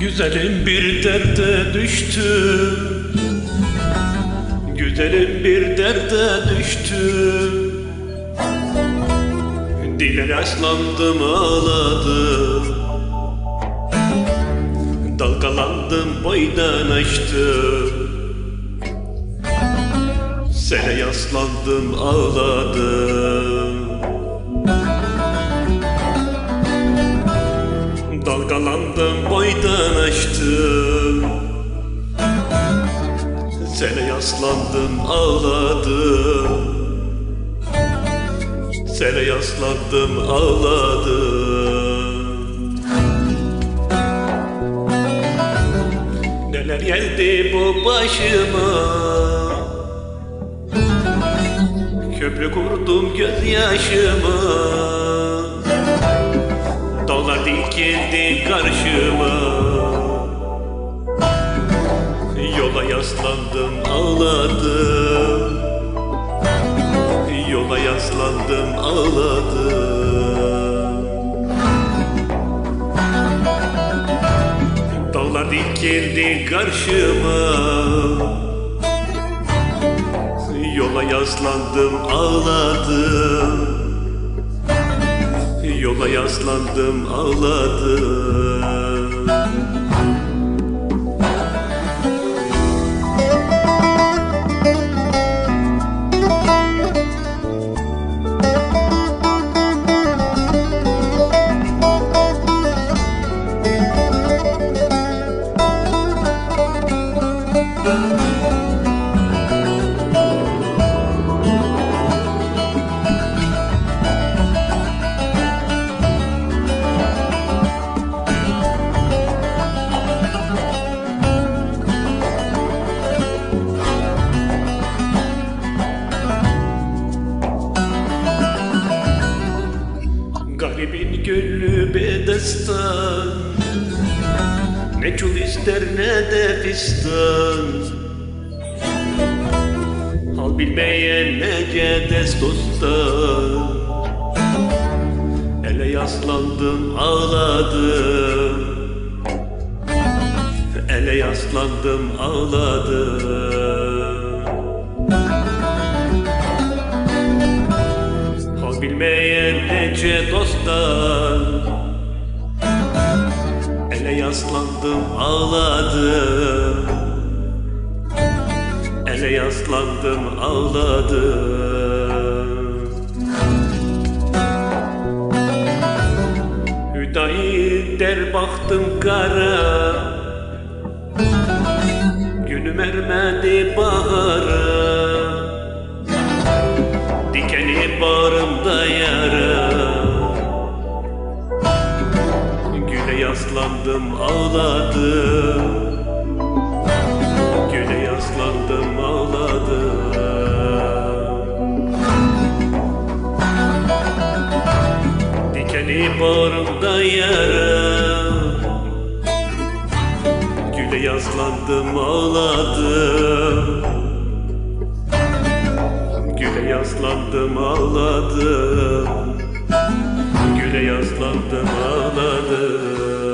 Güzelim bir derde düştüm Güzelim bir derde düştüm Dile yaşlandım ağladım. Dalgalandım boydan açtım. Sene yaslandım ağladım. Dalgalandım boydan Sene yaslandım ağladım. Sene yaslandım ağladım. Neler geldi bu başıma? Köprü kurdum gözyaşıma. Dağlar dikildi karşıma yaslandım ağladım. Dağlar dikildi karşıma. Yola yaslandım ağladım. Yola yaslandım ağladım gönlü bedestan. Ne çul ister ne de fistan. Hal bilmeyen nece dosttan. Ele yaslandım ağladım. Ele yaslandım ağladım bilmeyen nece dostlar. Ele yaslandım ağladım. Ele yaslandım ağladım. Hüdayi der baktım kara. Günüm ermedi bahara Güle yaslandım ağladım. Güle yaslandım ağladım. Dikeni bağrımda yara Güle yaslandım ağladım. Güle yaslandım ağladım Bire yaslandım ağladım.